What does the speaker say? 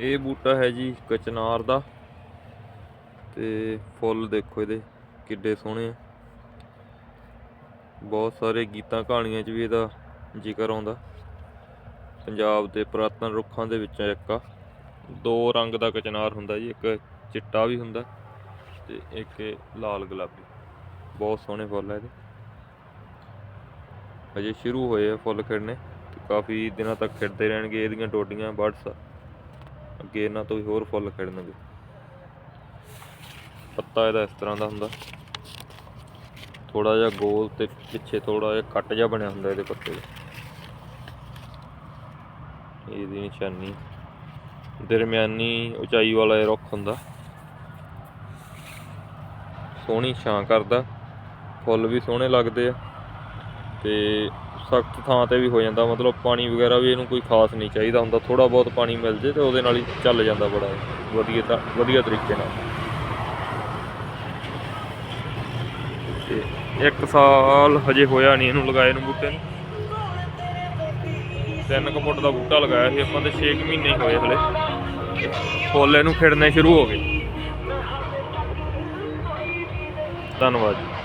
ਇਹ ਬੂਟਾ ਹੈ ਜੀ ਕਚਨਾਰ ਦਾ। ਤੇ ਫੁੱਲ ਦੇਖੋ ਇਹਦੇ ਕਿੱਡੇ ਸੋਹਣੇ ਆ। ਬਹੁਤ ਸਾਰੇ ਗੀਤਾਂ ਕਹਾਣੀਆਂ 'ਚ ਵੀ ਇਹਦਾ ਜ਼ਿਕਰ ਆਉਂਦਾ। ਪੰਜਾਬ ਦੇ ਪੁਰਾਤਨ ਰੁੱਖਾਂ ਦੇ ਵਿੱਚੋਂ ਇੱਕ ਆ। ਦੋ ਰੰਗ ਦਾ ਕਚਨਾਰ ਹੁੰਦਾ ਜੀ, ਇੱਕ ਚਿੱਟਾ ਵੀ ਹੁੰਦਾ ਤੇ ਇੱਕ ਲਾਲ ਗੁਲਾਬੀ। ਬਹੁਤ ਸੋਹਣੇ ਫੁੱਲ ਆ ਇਹਦੇ। ਅਜੇ ਸ਼ੁਰੂ ਹੋਏ ਆ ਫੁੱਲ ਖਿੜਨੇ ਤੇ ਕਾਫੀ ਦਿਨਾਂ ਤੱਕ ਖਿੜਦੇ ਰਹਿਣਗੇ, ਇਹਦੀਆਂ ਡੋਡੀਆਂ ਬਡਸ ਅੱਗੇ ਇਹਨਾਂ ਤੋਂ ਵੀ ਹੋਰ ਫੁੱਲ ਖਿੜਨਗੇ। ਪੱਤਾ ਇਹਦਾ ਇਸ ਤਰ੍ਹਾਂ ਦਾ ਹੁੰਦਾ। ਥੋੜਾ ਜਿਹਾ ਗੋਲ ਤੇ ਪਿੱਛੇ ਥੋੜਾ ਜਿਹਾ ਕੱਟ ਜਿਹਾ ਬਣਿਆ ਹੁੰਦਾ ਇਹਦੇ ਪੱਤੇ ਦੇ। ਇਹਦੀ ਨਿਸ਼ਾਨੀ। ਦਰਮਿਆਨੀ ਉਚਾਈ ਵਾਲਾ ਇਹ ਰੁੱਖ ਹੁੰਦਾ। ਸੋਹਣੀ ਛਾਂ ਕਰਦਾ। ਫੁੱਲ ਵੀ ਸੋਹਣੇ ਲੱਗਦੇ ਆ। ਤੇ ਸਖਤ ਥਾਂ ਤੇ ਵੀ ਹੋ ਜਾਂਦਾ, ਮਤਲਬ ਪਾਣੀ ਵਗੈਰਾ ਵੀ ਇਹਨੂੰ ਕੋਈ ਖਾਸ ਨਹੀਂ ਚਾਹੀਦਾ ਹੁੰਦਾ ਥੋੜਾ ਬਹੁਤ ਪਾਣੀ ਮਿਲ ਜੇ ਤੇ ਉਹਦੇ ਨਾਲ ਹੀ ਚੱਲ ਜਾਂਦਾ ਬੜਾ ਵਧੀਆ ਤਾਂ, ਵਧੀਆ ਤਰੀਕੇ ਨਾਲ। ਤੇ ਇੱਕ ਸਾਲ ਹਜੇ ਹੋਇਆ ਨਹੀਂ ਇਹਨੂੰ ਲਗਾਏ ਨੂੰ ਬੂਟੇ ਨੂੰ। ਤਿੰਨ ਕੁ ਫੁੱਟ ਦਾ ਬੂਟਾ ਲਗਾਇਆ ਸੀ ਆਪਾਂ ਤੇ 6 ਮਹੀਨੇ ਹੀ ਹੋਏ ਹਲੇ। ਫੁੱਲ ਇਹਨੂੰ ਖਿੜਨੇ ਸ਼ੁਰੂ ਹੋ ਗਏ। ਧੰਨਵਾਦ ਜੀ।